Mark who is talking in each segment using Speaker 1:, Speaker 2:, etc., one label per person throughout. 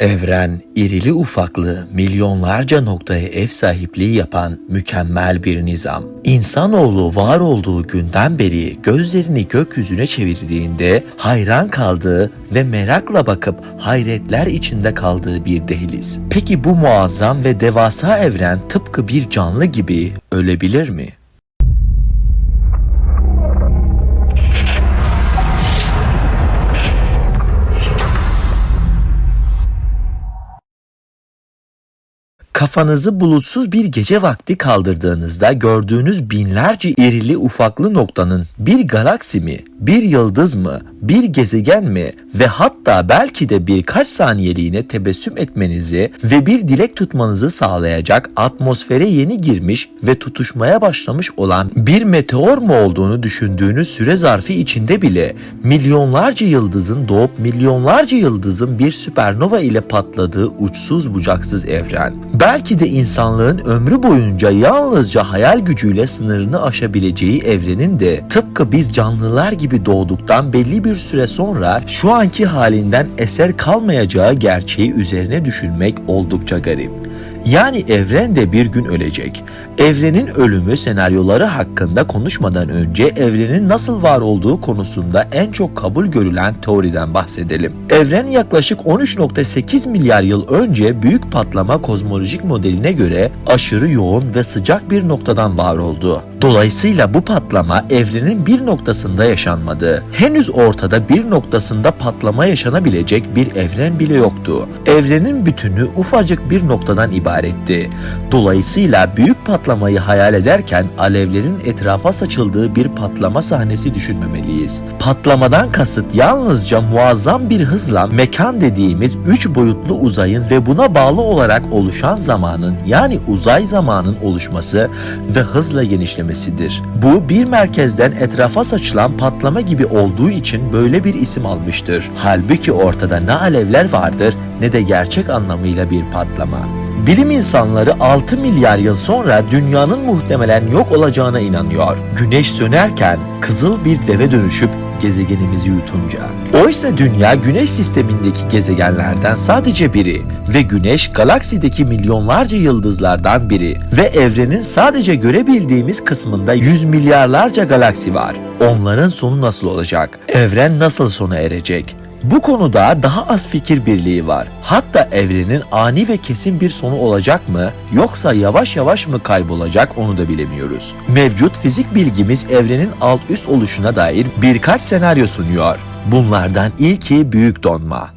Speaker 1: Evren, irili ufaklı, milyonlarca noktaya ev sahipliği yapan mükemmel bir nizam. İnsanoğlu var olduğu günden beri gözlerini gökyüzüne çevirdiğinde hayran kaldığı ve merakla bakıp hayretler içinde kaldığı bir dehliz. Peki bu muazzam ve devasa evren tıpkı bir canlı gibi ölebilir mi? Kafanızı bulutsuz bir gece vakti kaldırdığınızda gördüğünüz binlerce irili ufaklı noktanın bir galaksi mi, bir yıldız mı, bir gezegen mi ve hatta belki de birkaç saniyeliğine tebessüm etmenizi ve bir dilek tutmanızı sağlayacak atmosfere yeni girmiş ve tutuşmaya başlamış olan bir meteor mu olduğunu düşündüğünüz süre zarfı içinde bile milyonlarca yıldızın doğup milyonlarca yıldızın bir süpernova ile patladığı uçsuz bucaksız evren. Belki de insanlığın ömrü boyunca yalnızca hayal gücüyle sınırını aşabileceği evrenin de tıpkı biz canlılar gibi doğduktan belli bir süre sonra şu anki halinden eser kalmayacağı gerçeği üzerine düşünmek oldukça garip. Yani evren de bir gün ölecek. Evrenin ölümü senaryoları hakkında konuşmadan önce evrenin nasıl var olduğu konusunda en çok kabul görülen teoriden bahsedelim. Evren yaklaşık 13.8 milyar yıl önce büyük patlama kozmolojik modeline göre aşırı yoğun ve sıcak bir noktadan var oldu. Dolayısıyla bu patlama evrenin bir noktasında yaşanmadı. Henüz ortada bir noktasında patlama yaşanabilecek bir evren bile yoktu. Evrenin bütünü ufacık bir noktadan ibaretti. Dolayısıyla büyük patlamayı hayal ederken alevlerin etrafa saçıldığı bir patlama sahnesi düşünmemeliyiz. Patlamadan kasıt yalnızca muazzam bir hızla mekan dediğimiz üç boyutlu uzayın ve buna bağlı olarak oluşan zamanın yani uzay zamanın oluşması ve hızla genişlemesidir. Bu bir merkezden etrafa saçılan patlama gibi olduğu için böyle bir isim almıştır. Halbuki ortada ne alevler vardır ne de gerçek anlamıyla bir patlama. Bilim insanları 6 milyar yıl sonra dünyanın muhtemelen yok olacağına inanıyor. Güneş sönerken kızıl bir deve dönüşüp gezegenimizi yutunca. Oysa dünya güneş sistemindeki gezegenlerden sadece biri ve güneş galaksideki milyonlarca yıldızlardan biri ve evrenin sadece görebildiğimiz kısmında yüz milyarlarca galaksi var. Onların sonu nasıl olacak? Evren nasıl sona erecek? Bu konuda daha az fikir birliği var. Hatta evrenin ani ve kesin bir sonu olacak mı yoksa yavaş yavaş mı kaybolacak onu da bilemiyoruz. Mevcut fizik bilgimiz evrenin alt üst oluşuna dair birkaç senaryo sunuyor. Bunlardan ilki büyük donma.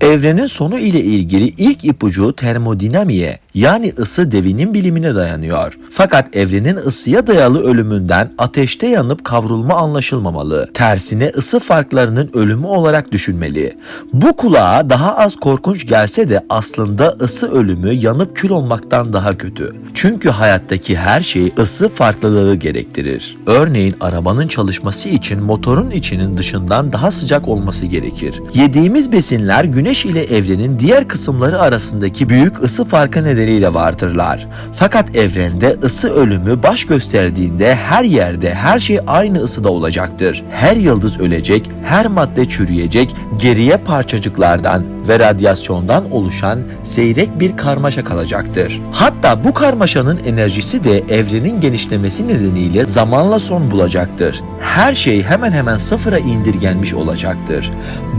Speaker 1: Evrenin sonu ile ilgili ilk ipucu termodinamiğe yani ısı devinim bilimine dayanıyor. Fakat evrenin ısıya dayalı ölümünden ateşte yanıp kavrulma anlaşılmamalı. Tersine ısı farklarının ölümü olarak düşünmeli. Bu kulağa daha az korkunç gelse de aslında ısı ölümü yanıp kül olmaktan daha kötü. Çünkü hayattaki her şey ısı farklılığı gerektirir. Örneğin arabanın çalışması için motorun içinin dışından daha sıcak olması gerekir. Yediğimiz besinler güneş ile evrenin diğer kısımları arasındaki büyük ısı farkı nedeniyle vardırlar. Fakat evrende ısı ölümü baş gösterdiğinde her yerde her şey aynı ısıda olacaktır. Her yıldız ölecek, her madde çürüyecek, geriye parçacıklardan ve radyasyondan oluşan seyrek bir karmaşa kalacaktır. Hatta bu karmaşanın enerjisi de evrenin genişlemesi nedeniyle zamanla son bulacaktır. Her şey hemen hemen sıfıra indirgenmiş olacaktır.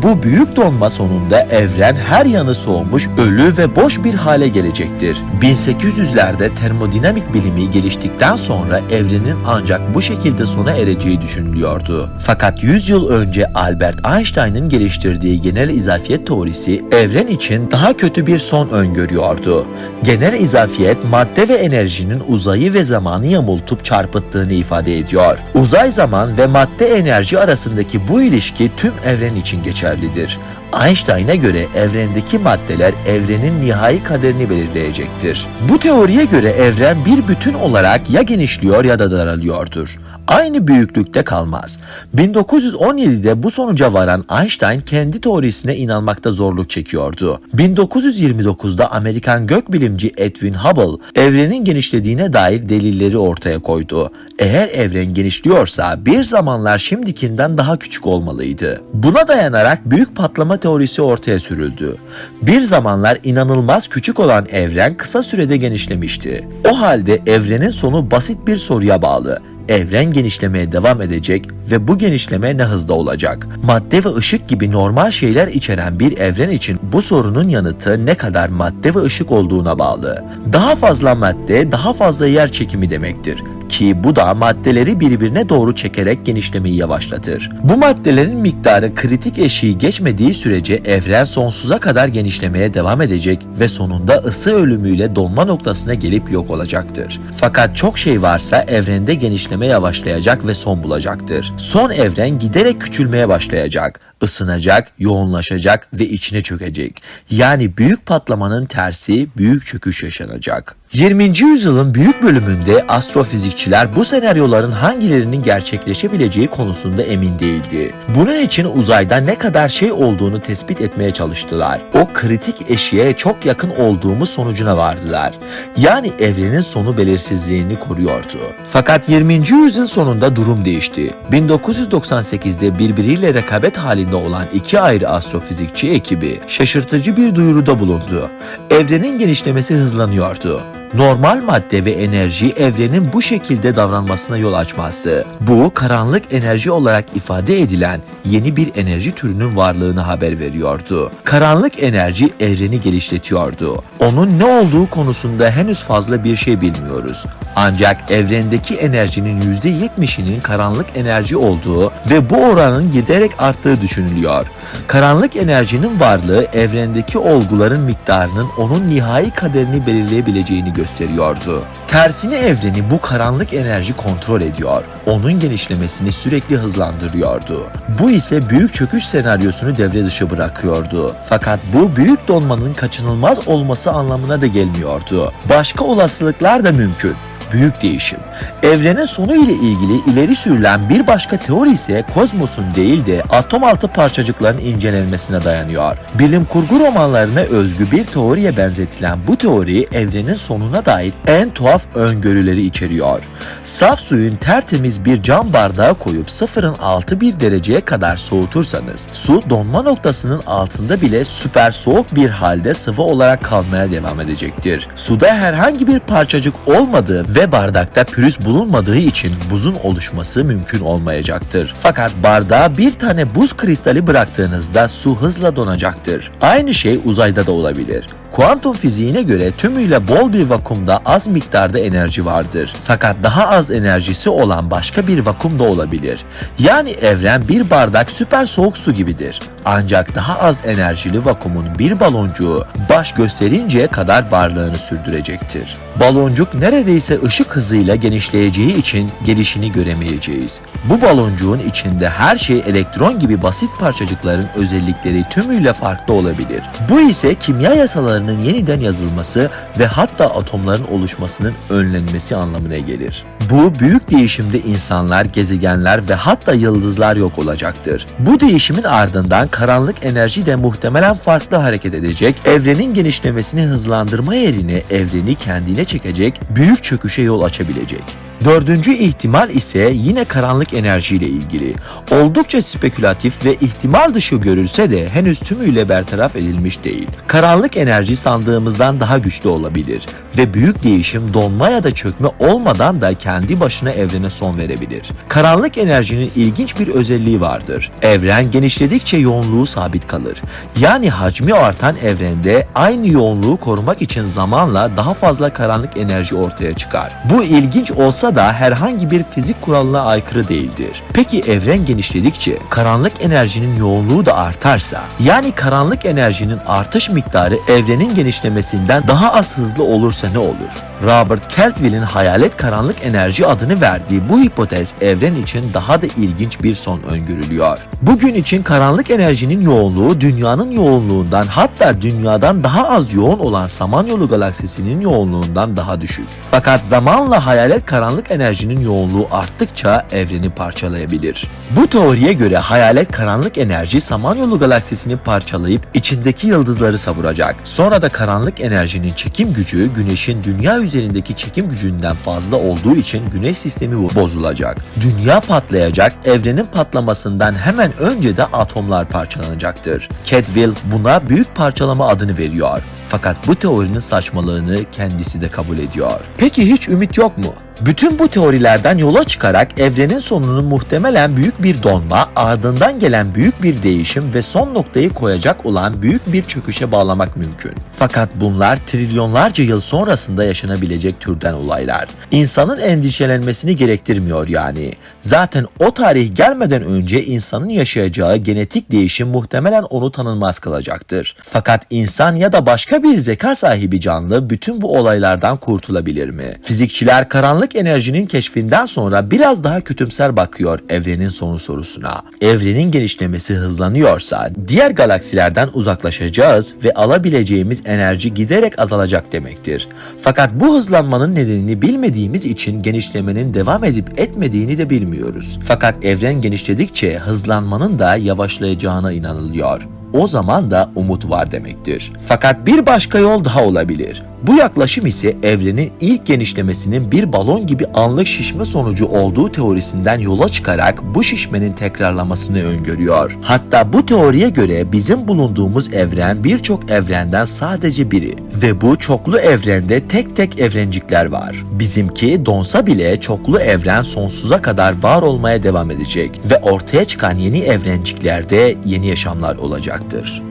Speaker 1: Bu büyük donma sonunda evren her yanı soğumuş, ölü ve boş bir hale gelecektir. 1800'lerde termodinamik bilimi geliştikten sonra evrenin ancak bu şekilde sona ereceği düşünülüyordu. Fakat 100 yıl önce Albert Einstein'ın geliştirdiği genel izafiyet teorisi evren için daha kötü bir son öngörüyordu. Genel izafiyet madde ve enerjinin uzayı ve zamanı yamultup çarpıttığını ifade ediyor. Uzay zaman ve madde enerji arasındaki bu ilişki tüm evren için geçerlidir. Einstein'a göre evrendeki maddeler evrenin nihai kaderini belirleyecektir. Bu teoriye göre evren bir bütün olarak ya genişliyor ya da daralıyordur. Aynı büyüklükte kalmaz. 1917'de bu sonuca varan Einstein kendi teorisine inanmakta zorluk çekiyordu. 1929'da Amerikan gökbilimci Edwin Hubble evrenin genişlediğine dair delilleri ortaya koydu. Eğer evren genişliyorsa bir zamanlar şimdikinden daha küçük olmalıydı. Buna dayanarak büyük patlama teorisi ortaya sürüldü. Bir zamanlar inanılmaz küçük olan evren kısa sürede genişlemişti. O halde evrenin sonu basit bir soruya bağlı evren genişlemeye devam edecek ve bu genişleme ne hızda olacak? Madde ve ışık gibi normal şeyler içeren bir evren için bu sorunun yanıtı ne kadar madde ve ışık olduğuna bağlı. Daha fazla madde daha fazla yer çekimi demektir ki bu da maddeleri birbirine doğru çekerek genişlemeyi yavaşlatır. Bu maddelerin miktarı kritik eşiği geçmediği sürece evren sonsuza kadar genişlemeye devam edecek ve sonunda ısı ölümüyle donma noktasına gelip yok olacaktır. Fakat çok şey varsa evrende genişleme yavaşlayacak ve son bulacaktır. Son evren giderek küçülmeye başlayacak ısınacak, yoğunlaşacak ve içine çökecek. Yani büyük patlamanın tersi büyük çöküş yaşanacak. 20. yüzyılın büyük bölümünde astrofizikçiler bu senaryoların hangilerinin gerçekleşebileceği konusunda emin değildi. Bunun için uzayda ne kadar şey olduğunu tespit etmeye çalıştılar. O kritik eşiğe çok yakın olduğumuz sonucuna vardılar. Yani evrenin sonu belirsizliğini koruyordu. Fakat 20. yüzyıl sonunda durum değişti. 1998'de birbiriyle rekabet halinde olan iki ayrı astrofizikçi ekibi şaşırtıcı bir duyuruda bulundu. Evrenin genişlemesi hızlanıyordu normal madde ve enerji evrenin bu şekilde davranmasına yol açmazdı. Bu karanlık enerji olarak ifade edilen yeni bir enerji türünün varlığını haber veriyordu. Karanlık enerji evreni geliştiriyordu. Onun ne olduğu konusunda henüz fazla bir şey bilmiyoruz. Ancak evrendeki enerjinin %70'inin karanlık enerji olduğu ve bu oranın giderek arttığı düşünülüyor. Karanlık enerjinin varlığı evrendeki olguların miktarının onun nihai kaderini belirleyebileceğini gösteriyordu. Tersine evreni bu karanlık enerji kontrol ediyor. Onun genişlemesini sürekli hızlandırıyordu. Bu ise büyük çöküş senaryosunu devre dışı bırakıyordu. Fakat bu büyük donmanın kaçınılmaz olması anlamına da gelmiyordu. Başka olasılıklar da mümkün büyük değişim. Evrenin sonu ile ilgili ileri sürülen bir başka teori ise kozmosun değil de atom altı parçacıkların incelenmesine dayanıyor. Bilim kurgu romanlarına özgü bir teoriye benzetilen bu teori evrenin sonuna dair en tuhaf öngörüleri içeriyor. Saf suyun tertemiz bir cam bardağa koyup sıfırın altı bir dereceye kadar soğutursanız su donma noktasının altında bile süper soğuk bir halde sıvı olarak kalmaya devam edecektir. Suda herhangi bir parçacık olmadığı ve bardakta pürüz bulunmadığı için buzun oluşması mümkün olmayacaktır. Fakat bardağa bir tane buz kristali bıraktığınızda su hızla donacaktır. Aynı şey uzayda da olabilir. Kuantum fiziğine göre tümüyle bol bir vakumda az miktarda enerji vardır. Fakat daha az enerjisi olan başka bir vakum da olabilir. Yani evren bir bardak süper soğuk su gibidir. Ancak daha az enerjili vakumun bir baloncuğu baş gösterinceye kadar varlığını sürdürecektir. Baloncuk neredeyse ışık hızıyla genişleyeceği için gelişini göremeyeceğiz. Bu baloncuğun içinde her şey elektron gibi basit parçacıkların özellikleri tümüyle farklı olabilir. Bu ise kimya yasalarının yeniden yazılması ve hatta atomların oluşmasının önlenmesi anlamına gelir. Bu büyük değişimde insanlar, gezegenler ve hatta yıldızlar yok olacaktır. Bu değişimin ardından karanlık enerji de muhtemelen farklı hareket edecek, evrenin genişlemesini hızlandırma yerine evreni kendine çekecek, büyük çöküşe yol açabilecek. Dördüncü ihtimal ise yine karanlık enerji ile ilgili. Oldukça spekülatif ve ihtimal dışı görülse de henüz tümüyle bertaraf edilmiş değil. Karanlık enerji sandığımızdan daha güçlü olabilir ve büyük değişim donma ya da çökme olmadan da kendi başına evrene son verebilir. Karanlık enerjinin ilginç bir özelliği vardır. Evren genişledikçe yoğunluğu sabit kalır. Yani hacmi artan evrende aynı yoğunluğu korumak için zamanla daha fazla karanlık enerji ortaya çıkar. Bu ilginç olsa da herhangi bir fizik kuralına aykırı değildir. Peki evren genişledikçe karanlık enerjinin yoğunluğu da artarsa, yani karanlık enerjinin artış miktarı evrenin genişlemesinden daha az hızlı olursa ne olur? Robert Keltwill'in hayalet karanlık enerji adını verdiği bu hipotez evren için daha da ilginç bir son öngörülüyor. Bugün için karanlık enerjinin yoğunluğu dünyanın yoğunluğundan hatta dünyadan daha az yoğun olan Samanyolu galaksisinin yoğunluğundan daha düşük. Fakat zaman zamanla hayalet karanlık enerjinin yoğunluğu arttıkça evreni parçalayabilir. Bu teoriye göre hayalet karanlık enerji Samanyolu galaksisini parçalayıp içindeki yıldızları savuracak. Sonra da karanlık enerjinin çekim gücü güneşin dünya üzerindeki çekim gücünden fazla olduğu için güneş sistemi bo- bozulacak. Dünya patlayacak, evrenin patlamasından hemen önce de atomlar parçalanacaktır. Cadwell buna büyük parçalama adını veriyor. Fakat bu teorinin saçmalığını kendisi de kabul ediyor. Peki hiç ümit yok mu? Bütün bu teorilerden yola çıkarak evrenin sonunu muhtemelen büyük bir donma, ardından gelen büyük bir değişim ve son noktayı koyacak olan büyük bir çöküşe bağlamak mümkün. Fakat bunlar trilyonlarca yıl sonrasında yaşanabilecek türden olaylar. İnsanın endişelenmesini gerektirmiyor yani. Zaten o tarih gelmeden önce insanın yaşayacağı genetik değişim muhtemelen onu tanınmaz kılacaktır. Fakat insan ya da başka bir zeka sahibi canlı bütün bu olaylardan kurtulabilir mi? Fizikçiler karanlık enerjinin keşfinden sonra biraz daha kötümser bakıyor evrenin sonu sorusuna. Evrenin genişlemesi hızlanıyorsa diğer galaksilerden uzaklaşacağız ve alabileceğimiz enerji giderek azalacak demektir. Fakat bu hızlanmanın nedenini bilmediğimiz için genişlemenin devam edip etmediğini de bilmiyoruz. Fakat evren genişledikçe hızlanmanın da yavaşlayacağına inanılıyor o zaman da umut var demektir. Fakat bir başka yol daha olabilir. Bu yaklaşım ise evrenin ilk genişlemesinin bir balon gibi anlık şişme sonucu olduğu teorisinden yola çıkarak bu şişmenin tekrarlamasını öngörüyor. Hatta bu teoriye göre bizim bulunduğumuz evren birçok evrenden sadece biri ve bu çoklu evrende tek tek evrencikler var. Bizimki donsa bile çoklu evren sonsuza kadar var olmaya devam edecek ve ortaya çıkan yeni evrenciklerde yeni yaşamlar olacaktır.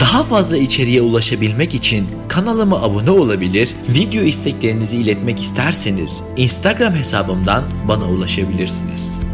Speaker 1: Daha fazla içeriğe ulaşabilmek için kanalıma abone olabilir, video isteklerinizi iletmek isterseniz Instagram hesabımdan bana ulaşabilirsiniz.